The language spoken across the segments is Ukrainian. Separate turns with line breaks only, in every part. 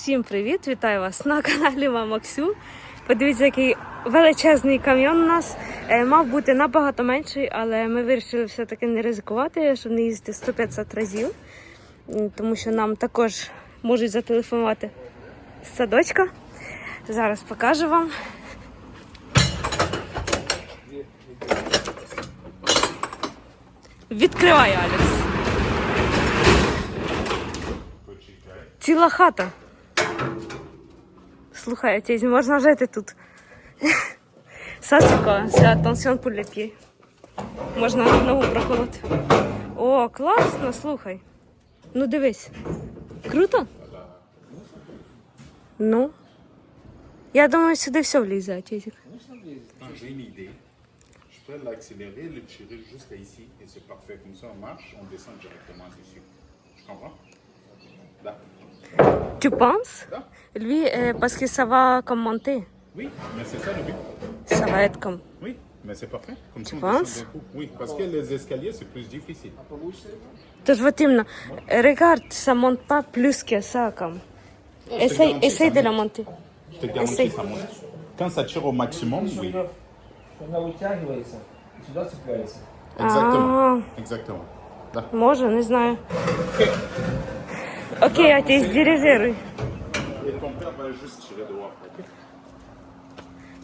Всім привіт! Вітаю вас на каналі Мама Ксю. Подивіться, який величезний кам'йон у нас. Е, Мав бути набагато менший, але ми вирішили все-таки не ризикувати, щоб не їздити 100-500 разів. Тому що нам також можуть зателефонувати з садочка. Зараз покажу вам. Відкривай, Алекс. Ціла хата. Слухай, отець, можна жити тут. Attention pour les pieds. Можна ногу проколоти. О, класно, слухай. Ну дивись. Круто? Ну. Я думаю, сюди все влізе.
Ah, idée. Je peux l'accélérer, le tirer jusqu'à ici et c'est parfait. Comme ça, on marche, on descend directement dessus. Je comprends Là.
Tu penses?
Là
Lui, euh, parce que ça va comme monter.
Oui, mais c'est ça le but.
Ça va être comme.
Oui, mais c'est parfait. Comme ça, on
penses
descend d'un coup. Oui, parce que les escaliers, c'est plus difficile.
Тож вот именно. Regarde, ça monte pas plus que ça, comme. Essaye,
garantis,
essaye
ça
de la
monte.
monter.
Je te garantis,
Essaye.
ça monte. Quand ça tire au maximum, oui.
Вона витягується і сюди цепляється.
Exactement. Exactement. Là.
Може, не знаю. Окей,
dehors. ok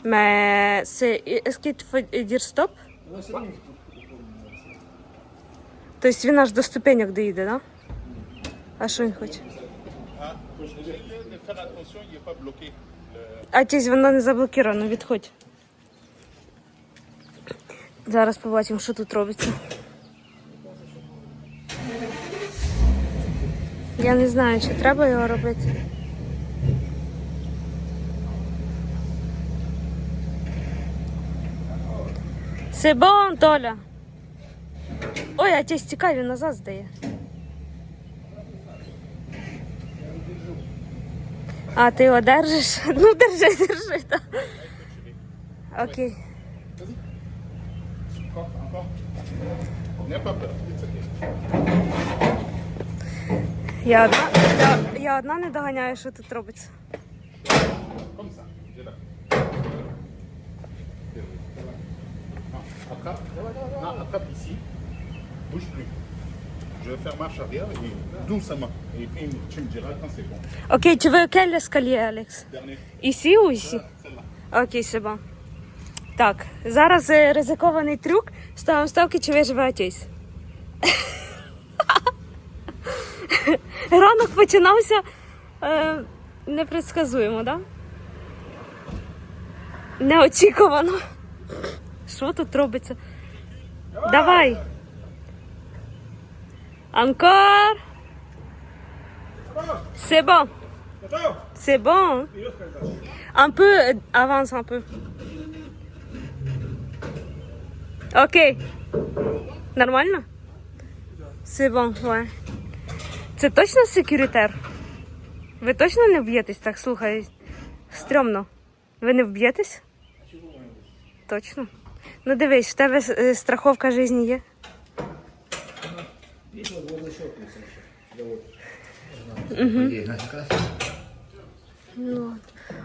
Mais c'est... Est-ce qu'il faut dire stop?
Сьогодні
Тобто він аж до ступенек доїде, да? А що він хоче? А тісь воно не заблокіровано, відходь. Зараз побачимо, що тут робиться. Я не знаю, чи треба його робити. Себон, Толя. Ой, а стікай, він назад здає. А, ти його держиш? Ну, держи, держи. Так. Окей.
Encore, encore.
Я одна, не доганяю, що тут робиться.
Ah.
Окей, veux quel escalier, Алекс? Так, зараз е, ризикований трюк. Ставимо ставки, чи виживе отець. Ранок починався е, непредсказуємо, так? Да? Неочікувано. Що тут робиться? Давай. Анкор. C'est bon. C'est bon. Un peu, avance un peu. Нормально? C'est bon, ouais. Це точно секюритер? Ви точно не вб'єтесь так? Слухай. Стрьомно. Ви не вб'єтесь? Точно. Ну дивись, в тебе е, страховка життя є.
Еще.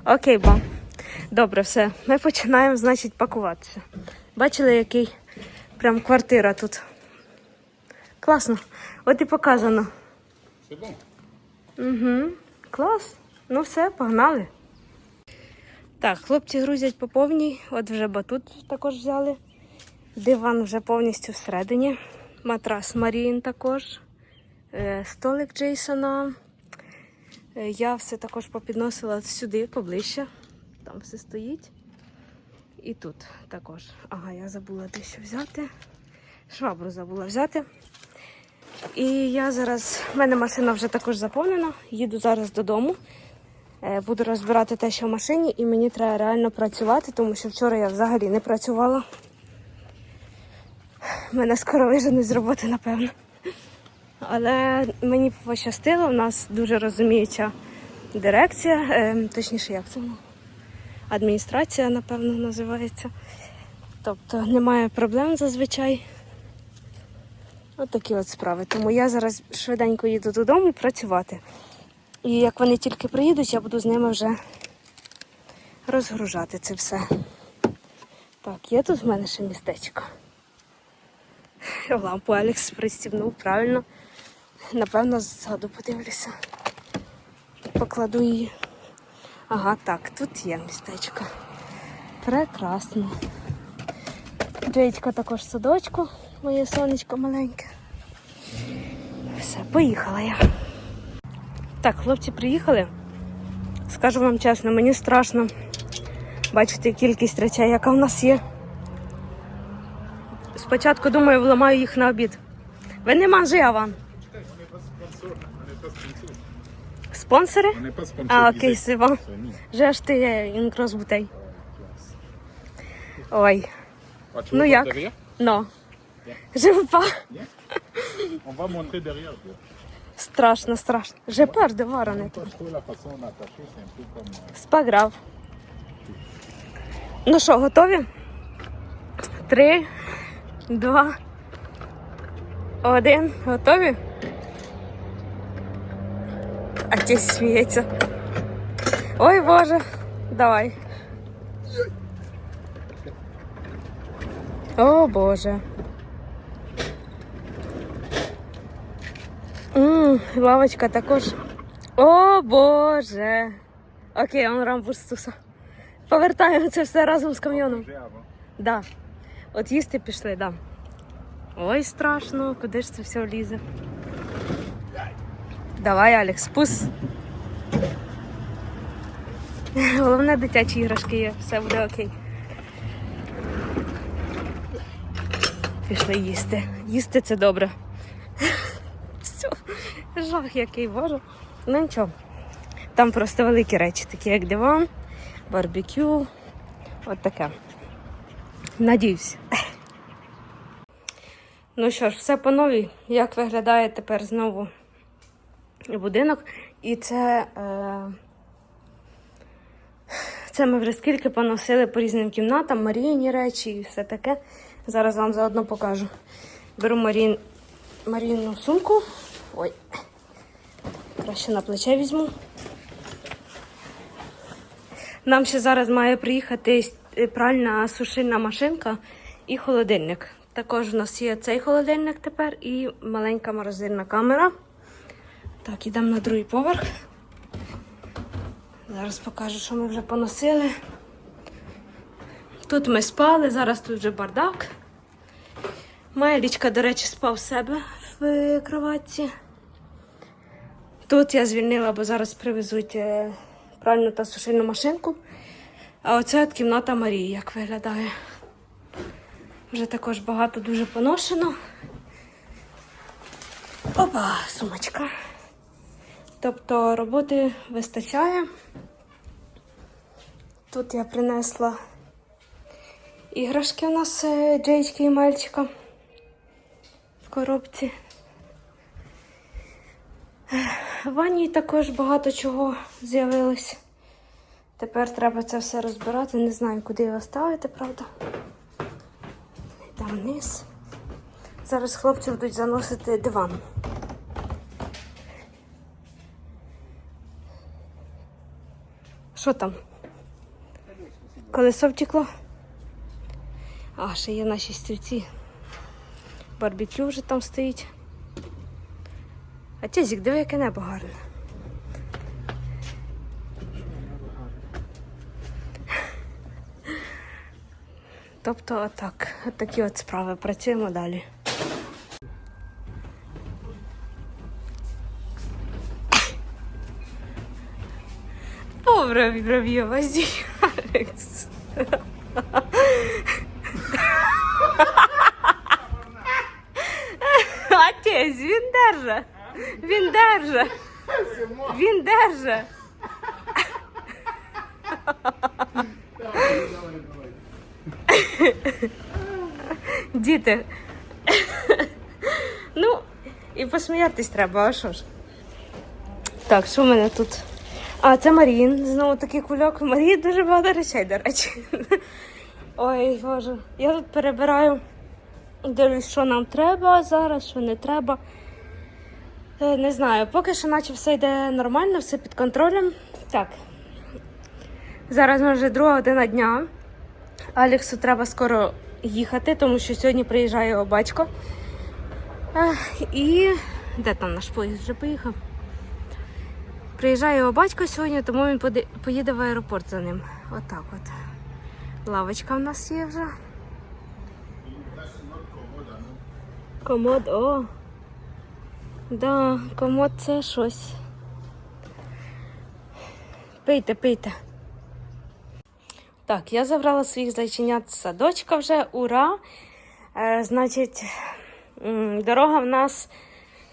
Окей, ба. Добре, все. Ми починаємо, значить, пакуватися. Бачили, який прям квартира тут. Класно. От і показано. Угу. Клас. Ну все, погнали. Так, хлопці грузять по повній. От вже батут також взяли. Диван вже повністю всередині. Матрас Марін також. Е, Столик Джейсона. Е, Я все також попідносила сюди поближче. Там все стоїть. І тут також. Ага, я забула дещо взяти. Швабру забула взяти. І я зараз, в мене машина вже також заповнена. Їду зараз додому. Е, Буду розбирати те, що в машині, і мені треба реально працювати, тому що вчора я взагалі не працювала. Мене скоро виженуть з роботи, напевно. Але мені пощастило, в нас дуже розуміюча дирекція, е, точніше, як це адміністрація, напевно, називається. Тобто немає проблем зазвичай. От такі от справи. Тому я зараз швиденько їду додому працювати. І як вони тільки приїдуть, я буду з ними вже розгружати це все. Так, є тут в мене ще містечко. Лампу Алекс пристібнув правильно. Напевно, ззаду подивлюся. Покладу її. Ага, так, тут є містечко. Прекрасно. Джейдька також садочку, моє сонечко маленьке. Все, поїхала я. Так, хлопці приїхали. Скажу вам чесно, мені страшно бачити кількість речей, яка в нас є. Спочатку думаю, вламаю їх на обід. Ви не манжи, Аван. Спонсори? А, окей.
Sony.
J'ai acheté euh, une grosse bouteille. Ой, Ну як?
voir
pas.
On va montrer derrière.
Страшно, страшно.
Euh,
C'est pas grave. Ну що, готові? Три, два, один. Готові? А ті сміється. Ой, Боже. Давай. О, Боже. Лавочка також. О, Боже. Окей, он рамбурстуса. Повертаємо це все разом з камйоном. Да. От їсти пішли, да. Ой, страшно, куди ж це все влізе? Давай, Алекс, спус. Головне, дитячі іграшки є, все буде окей. Пішли їсти. Їсти це добре. Жах який, боже. Ну нічого. Там просто великі речі, такі як диван, барбекю. От таке. Надіюсь. Ну що ж, все по новій. Як виглядає тепер знову будинок? І це, е... це ми вже скільки поносили по різним кімнатам, Маріїні речі і все таке. Зараз вам заодно покажу. Беру Марін... Марійну сумку. Краще на плече візьму. Нам ще зараз має приїхати е, пральна сушильна машинка і холодильник. Також у нас є цей холодильник тепер і маленька морозильна камера. Так, ідемо на другий поверх. Зараз покажу, що ми вже поносили. Тут ми спали, зараз тут вже бардак. Моя до речі, спав в себе в кроватці. Тут я звільнила, бо зараз привезуть е, пральну та сушильну машинку. А оце от кімната Марії, як виглядає. Вже також багато дуже поношено. Опа, сумочка. Тобто роботи вистачає. Тут я принесла іграшки у нас е, Джейчки і мальчика в коробці. В ванні також багато чого з'явилось. Тепер треба це все розбирати. Не знаю, куди його ставити, правда. Там вниз. Зараз хлопці будуть заносити диван. Що там? Колесо втекло? А, ще є наші стільці. Барбекю вже там стоїть. А тізік, диви, яке небо гарне. Тобто отак, от такі от справи. Працюємо далі. Добре, брові, возі, Алекс. Отець, він держа. Він держа. Він держа. Діти. Ну, і посміятись треба, а що ж? Так, що в мене тут? А, це Марін. Знову такий кульок. Марії дуже багато речей, до речі. Ой, боже. Я тут перебираю, дивлюсь, що нам треба зараз, що не треба. Е, Не знаю, поки що наче все йде нормально, все під контролем. Так. Зараз вже друга година дня. Аліксу треба скоро їхати, тому що сьогодні приїжджає його батько. І де там наш поїзд вже поїхав? Приїжджає його батько сьогодні, тому він поїде в аеропорт за ним. Отак от. Лавочка в нас є вже. Комод, о. Да, комод це щось. Пийте, пийте. Так, я забрала своїх зайченят з садочка вже. Ура! Е, значить, дорога в нас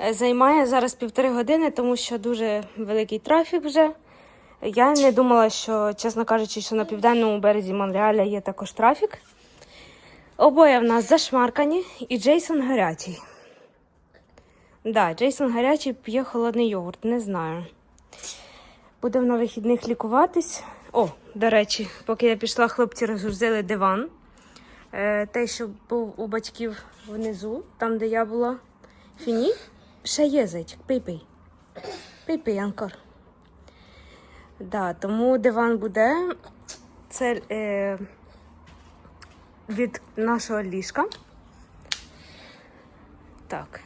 е, займає зараз півтори години, тому що дуже великий трафік вже. Я не думала, що, чесно кажучи, що на південному березі Монреаля є також трафік. Обоє в нас зашмаркані і Джейсон гарячий. Да, Джейсон гарячий п'є холодний йогурт, не знаю. Будемо на вихідних лікуватись. О, до речі, поки я пішла, хлопці розгрузили диван. Е, те, що був у батьків внизу, там, де я була. Фіні. Ще є зайчик, пий-пий. Анкор. Да, тому диван буде. Це е, від нашого ліжка. Так.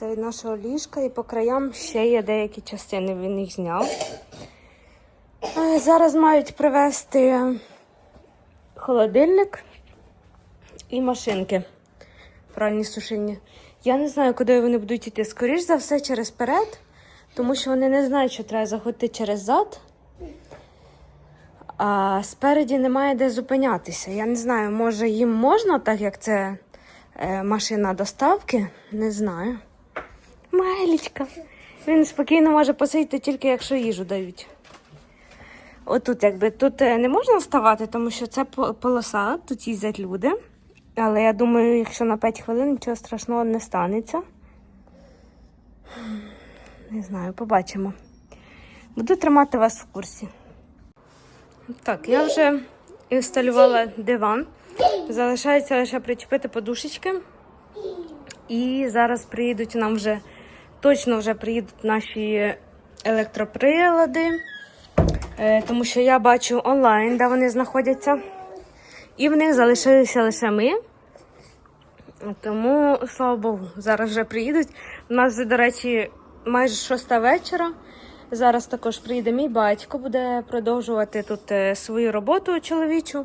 Це від нашого ліжка і по краям ще є деякі частини, він їх зняв. Е, Зараз мають привезти холодильник і машинки. Пральні сушильні. Я не знаю, куди вони будуть йти. Скоріш за все, через перед, тому що вони не знають, що треба заходити через зад. А спереді немає де зупинятися. Я не знаю, може їм можна, так як це е, машина доставки. Не знаю. Майлічка. Він спокійно може посидіти тільки якщо їжу дають. Отут, якби тут е, не можна вставати, тому що це полоса, тут їздять люди. Але я думаю, якщо на 5 хвилин нічого страшного не станеться. Не знаю, побачимо. Буду тримати вас в курсі. Так, я вже інсталювала диван. Залишається лише причепити подушечки. І зараз приїдуть нам вже, точно вже приїдуть наші електроприлади. Е, тому що я бачу онлайн, де вони знаходяться. І в них залишилися лише ми. Тому, слава Богу, зараз вже приїдуть. У нас до речі, майже шоста вечора. Зараз також приїде мій батько, буде продовжувати тут е, свою роботу чоловічу.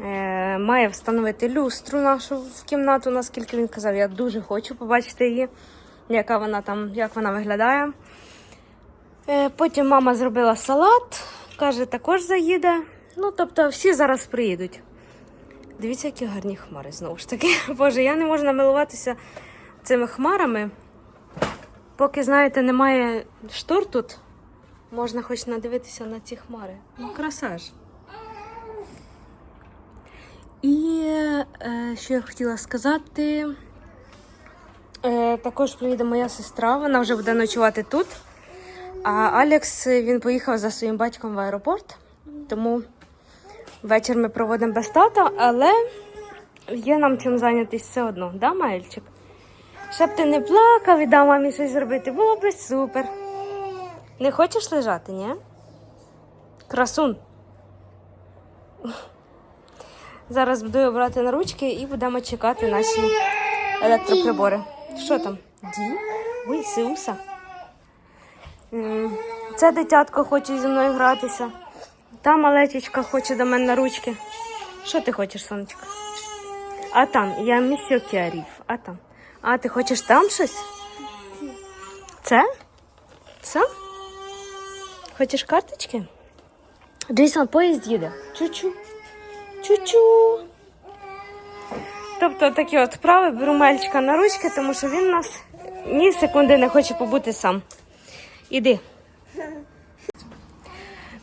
Е, має встановити люстру нашу в кімнату, наскільки він казав. Я дуже хочу побачити її, яка вона там, як вона виглядає. Е, Потім мама зробила салат, каже, також заїде. Ну, тобто, всі зараз приїдуть. Дивіться, які гарні хмари знову ж таки. Боже, я не можу намилуватися цими хмарами. Поки, знаєте, немає штор тут, можна хоч надивитися на ці хмари. Ну, краса ж. І е, що я хотіла сказати. Також приїде моя сестра, вона вже буде ночувати тут. А Алекс він поїхав за своїм батьком в аеропорт, тому вечір ми проводимо без тата, але є нам чим зайнятися все одно, да, Майльчик? Щоб ти не плакав і дав мамі щось зробити, було би супер. Не хочеш лежати, ні? Красун. Зараз буду його брати на ручки і будемо чекати наші електроприбори. Що там? Ді? Ой, Сиуса. Це дитятко хоче зі мною гратися. Та малечечка хоче до мене на ручки. Що ти хочеш, сонечко? А там, я місіо Кіарів. А там. А ти хочеш там щось? Це? Це? Хочеш карточки? Джейсон, поїзд їде. Чу-чу. Чу-чу. Тобто такі от вправи беру мальчика на ручки, тому що він у нас ні секунди не хоче побути сам. Іди.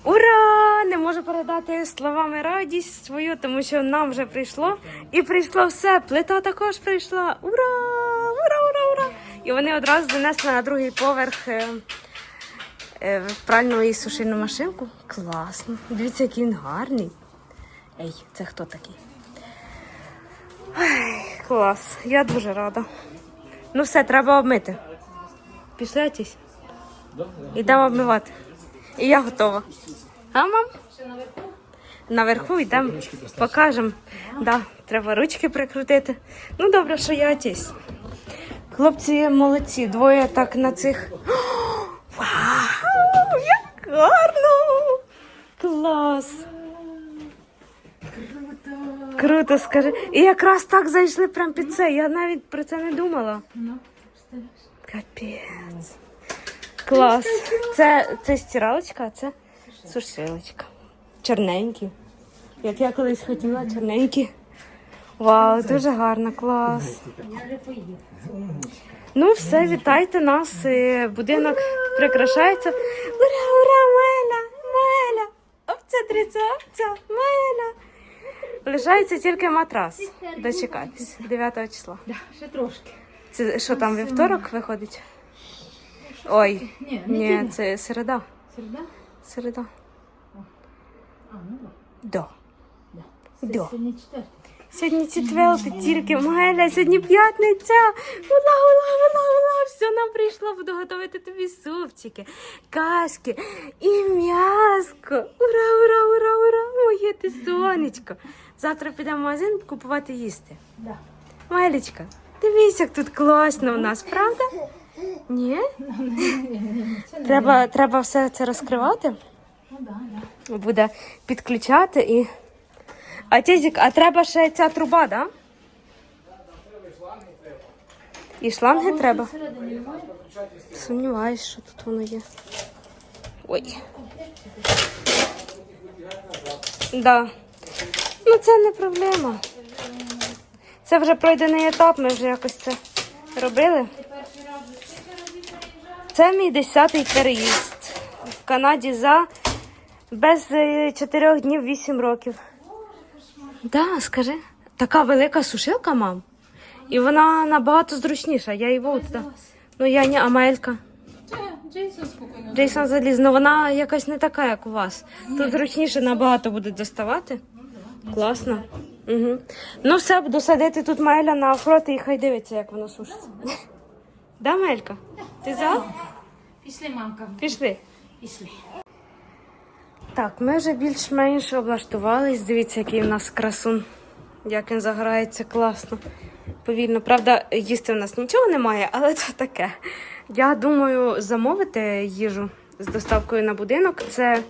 Ура! Не можу передати словами радість свою, тому що нам вже прийшло. І прийшло все. Плита також прийшла. Ура! Ура, ура, ура! І вони одразу занесли на другий поверх е, е, пральну і сушильну машинку. Класно. Дивіться, який він гарний. Ей, це хто такий? Ой, клас. Я дуже рада. Ну все, треба обмити. Пішли Атісь? Йдемо обмивати. І я готова. А, мам? Наверху йдемо, покажемо. Да, треба ручки прикрутити. Ну, добре, що я Атісь. Хлопці молодці, двоє так на цих. Вау! Як гарно! Клас! Круто, скажи. І якраз так зайшли прямо під це. Я навіть про це не думала. Капець. Клас. Це, це стиралочка, а це сушилочка. Чорненькі. Як я колись хотіла, чорненькі. Вау, дуже гарно, клас. Ну, все, вітайте нас. Будинок прикрашається. Ура, ура, Меля! Меля! Овця триця, овця, Меля! Лишається тільки матрас. Дочекатись 9 числа.
Ще трошки.
Це що там вівторок виходить? Ой,
Ні,
ні, це середа.
Середа?
Середа.
А, ну да.
Да.
да.
Да.
Сьогодні четвертий
тільки Меля, сьогодні п'ятниця. Ула, ула, ула, ула. Все нам прийшло, буду готувати тобі супчики, кашки і м'яско. Ура, ура, ура, ура, моє ти сонечко. Завтра підемо в магазин купувати їсти.
Да.
Мелечка, дивись, як тут класно у нас, правда? Ні? Треба, треба все це розкривати.
Ну да, да.
Буде підключати і. А Тізік, а треба ще ця труба, да? І шланги треба.
Всередині?
Сумніваюсь, що тут воно є. Ой. Да. Ну це не проблема. Це вже пройдений етап, ми вже якось це робили. Це мій десятий переїзд. В Канаді за без е, чотирьох днів вісім років. Да, скажи. Така велика сушилка, мам. І вона набагато зручніша. Я її туди. Ну я не Амелька.
Джейсон спокійно.
Джейсон заліз, ну вона якась не така, як у вас. Тут зручніше набагато буде доставати. Класно. Угу. Ну все, буду садити тут Майля на охороти і хай дивиться, як воно сушиться. Да, Мелька? Ти за?
Пішли, мамка.
Пішли.
Пішли.
Так, ми вже більш-менш облаштувались. Дивіться, який у нас красун. Як він загорається класно. Повільно. Правда, їсти в нас нічого немає, але це таке. Я думаю, замовити їжу з доставкою на будинок. Це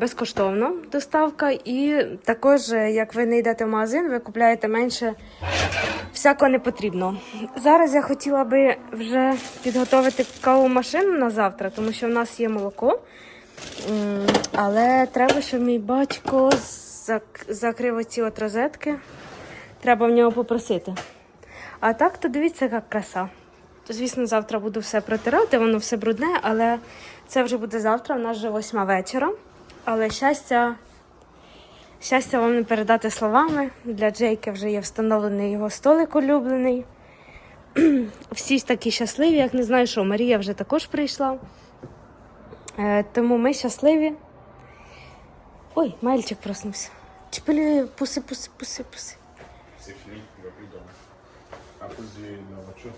безкоштовно доставка. І також, е, як ви не йдете в магазин, ви купляєте менше всякого непотрібного. Зараз я хотіла би вже підготувати каву машину на завтра, тому що в нас є молоко. Але треба, щоб мій батько закрив оці от розетки. Треба в нього попросити. А так, то дивіться, яка краса. Звісно, завтра буду все протирати, воно все брудне, але це вже буде завтра, у нас вже восьма вечора. Але щастя, щастя вам не передати словами. Для Джейка вже є встановлений його столик улюблений. Всі ж такі щасливі, як не знаю, що Марія вже також прийшла. Е, тому ми щасливі. Ой, мальчик проснувся. Чепелі, пуси, пуси, пуси, пуси.
C'est fini, il va plus dormir. À cause de la voiture.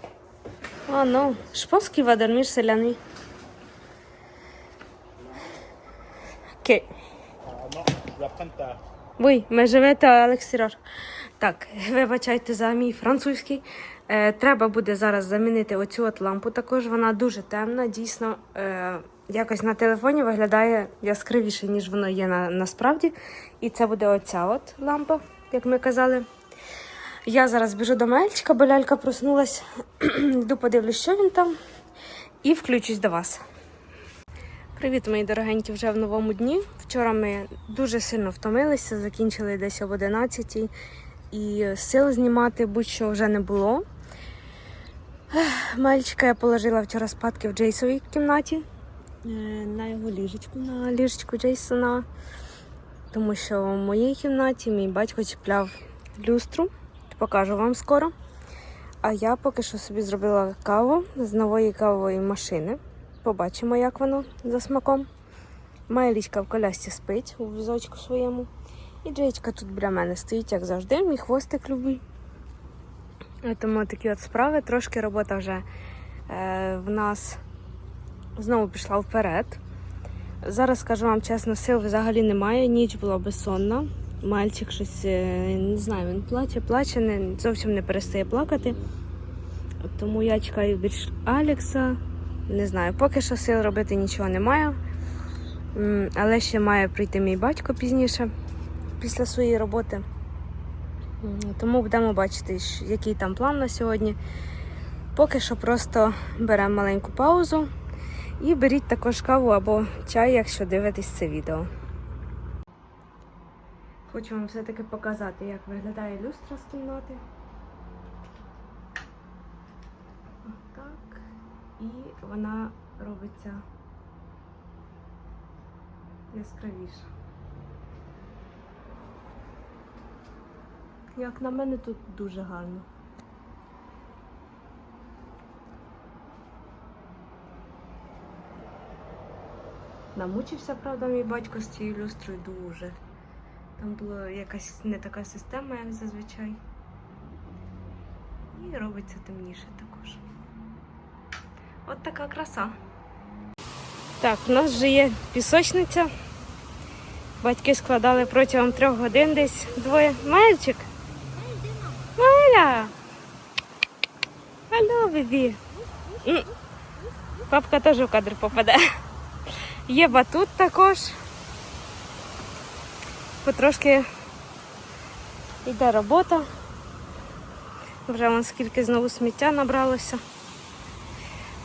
А, ну, je pense qu'il va Окей.
Ah non, je
живете à l'extérieur. Так, вибачайте за мій французький. Е, треба буде зараз замінити оцю от лампу. Також вона дуже темна. Дійсно, е, якось на телефоні виглядає яскравіше, ніж воно є на, насправді. І це буде оця от лампа, як ми казали. Я зараз біжу до мальчика, бо лялька проснулась. Йду подивлюсь, що він там, і включусь до вас. Привіт, мої дорогенькі, вже в новому дні. Вчора ми дуже сильно втомилися, закінчили десь об 11 і сил знімати будь-що вже не було. Мальчика я положила вчора спадки в Джейсовій кімнаті е, на його ліжечку, на ліжечку Джейсона. Тому що в моїй кімнаті мій батько чіпляв люстру. Покажу вам скоро. А я поки що собі зробила каву з нової кавової машини. Побачимо, як воно за смаком. Моя лічка в колясці спить у візочку своєму. І Джейчка тут біля мене стоїть, як завжди, мій хвостик любий. Тому такі от справи. Трошки робота вже е, в нас знову пішла вперед. Зараз скажу вам чесно, сил взагалі немає. Ніч була безсонна. Мальчик щось е, не знаю, він плаче, плаче, не, зовсім не перестає плакати. Тому я чекаю більш Алекса. Не знаю, поки що сил робити нічого немає. Але ще має прийти мій батько пізніше, після своєї роботи. Тому будемо бачити, який там план на сьогодні. Поки що просто беремо маленьку паузу і беріть також каву або чай, якщо дивитесь це відео. Хочу вам все-таки показати, як виглядає люстра з кімнати. Отак. І вона робиться яскравіша. Як на мене, тут дуже гарно. Намучився, правда, мій батько з цією люстрою дуже. Там була якась не така система, як зазвичай. І робиться темніше також. От така краса. Так, у нас вже є пісочниця. Батьки складали протягом трьох годин десь двоє. Мальчик! Маля! Алло, бебі! Папка теж в кадр попаде. Є батут також. Потрошки йде робота. Вже вон скільки знову сміття набралося.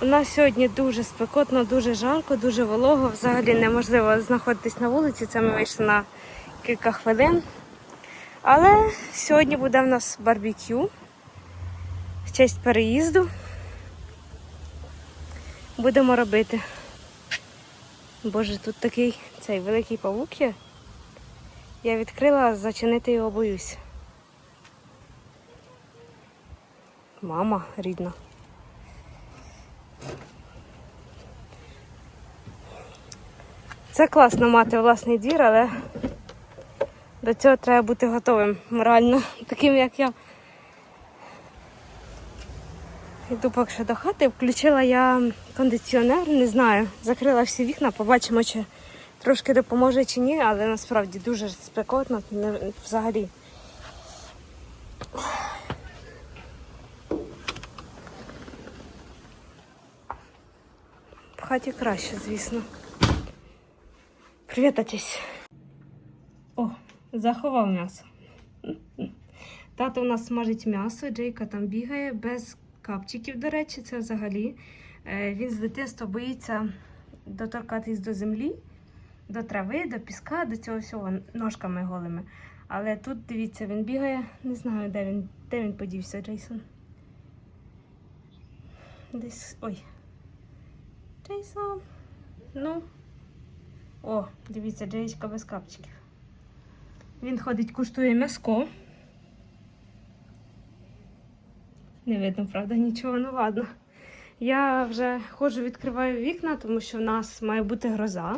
У нас сьогодні дуже спекотно, дуже жарко, дуже волого. Взагалі неможливо знаходитись на вулиці. Це ми вийшли на кілька хвилин. Але сьогодні буде в нас барбекю в честь переїзду. Будемо робити. Боже, тут такий цей великий павук є. Я відкрила, зачинити його боюсь. Мама рідна. Це класно мати власний двір, але до цього треба бути готовим морально, таким як я. Йду поки що до хати, включила я кондиціонер, не знаю. Закрила всі вікна, побачимо, чи трошки допоможе чи ні, але насправді дуже спекотно взагалі. Хаті краще, звісно. Привіт, отець. О, заховав м'ясо. Тато у нас смажить м'ясо, Джейка там бігає без капчиків, до речі, це взагалі. Е, Він з дитинства боїться доторкатись до землі, до трави, до піска, до цього всього ножками голими. Але тут, дивіться, він бігає, не знаю, де він, де він подівся, Джейсон. Десь. Ой. Джейсон. Ну. О, дивіться, Джеєчка без капчиків. Він ходить, куштує м'яско. Не видно, правда, нічого, ну ладно. Я вже ходжу, відкриваю вікна, тому що в нас має бути гроза.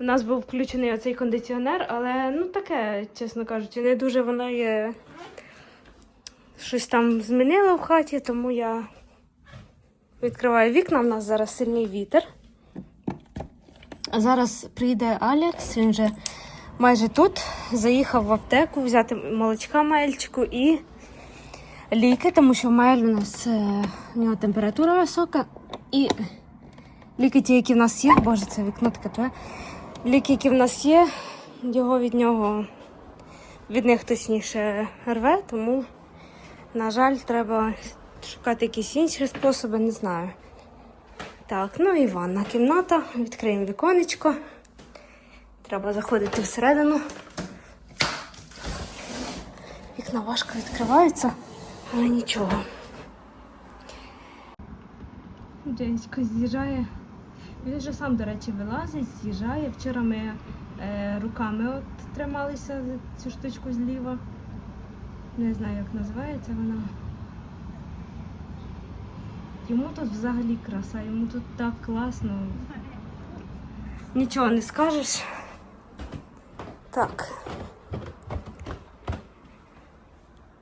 У нас був включений оцей кондиціонер, але ну таке, чесно кажучи, не дуже воно є. Щось там змінило в хаті, тому я відкриваю вікна. У нас зараз сильний вітер. А зараз прийде Алекс, він вже майже тут. Заїхав в аптеку взяти молочка Маельчику і ліки, тому що в Маель у нас е, у нього температура висока. І ліки ті, які в нас є, боже, це вікно таке твоє. Ліки, які в нас є, його від нього, від них точніше рве, тому, на жаль, треба шукати якісь інші способи, не знаю. Так, ну і ванна кімната. Відкриємо віконечко. Треба заходити всередину. Вікна важко відкриваються, але нічого. Джейсько з'їжджає. Він вже сам, до речі, вилазить, з'їжджає. Вчора ми е, руками от трималися за цю штучку зліва. Не знаю, як називається вона. Йому тут взагалі краса, йому тут так класно. Нічого не скажеш. Так.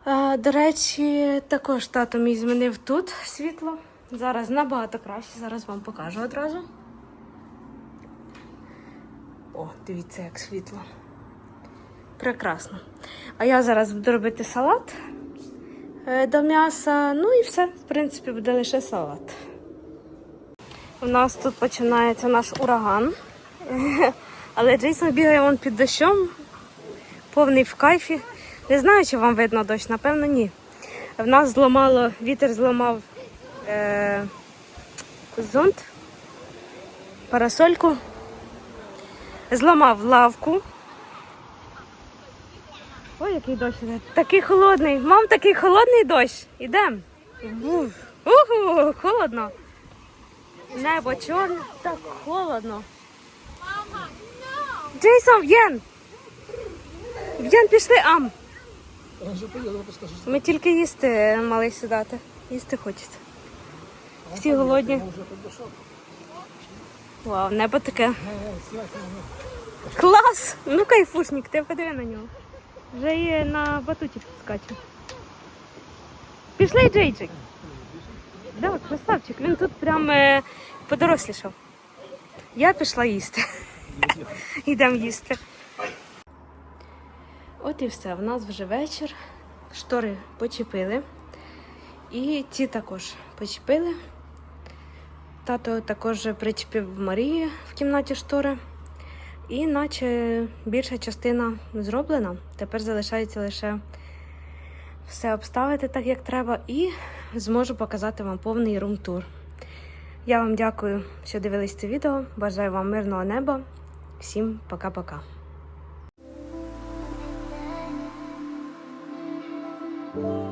А, до речі, також тато мій змінив тут світло. Зараз набагато краще, зараз вам покажу одразу. О, дивіться, як світло. Прекрасно. А я зараз буду робити салат до м'яса. Ну і все, в принципі, буде лише салат. У нас тут починається наш ураган. Але Джейсон бігає вон під дощом, повний в кайфі. Не знаю, чи вам видно дощ, напевно, ні. В нас зламало, вітер зламав е, зонт, парасольку, зламав лавку. Ой, який дощ іде. Такий холодний. Мам, такий холодний дощ. Ідем. Ух, Уху, холодно. Небо чорне, так холодно. Джейсон, В'єн! В'єн, пішли, ам. Ми тільки їсти мали сідати. Їсти хочеться. Всі голодні. Вау, небо таке. Клас! Ну кайфушник, ти подиви на нього. Вже є на батуті скаче. Пішли, Джейджик. Да, красавчик, він тут прям е, подорослішав. Я пішла їсти. Йдемо їсти. От і все. В нас вже вечір. Штори почепили. І ці також почепили. Тато також причепив Марії в кімнаті штори. І наче більша частина зроблена. Тепер залишається лише все обставити так, як треба, і зможу показати вам повний рум-тур. Я вам дякую, що дивились це відео. Бажаю вам мирного неба. Всім пока-пока.
Thank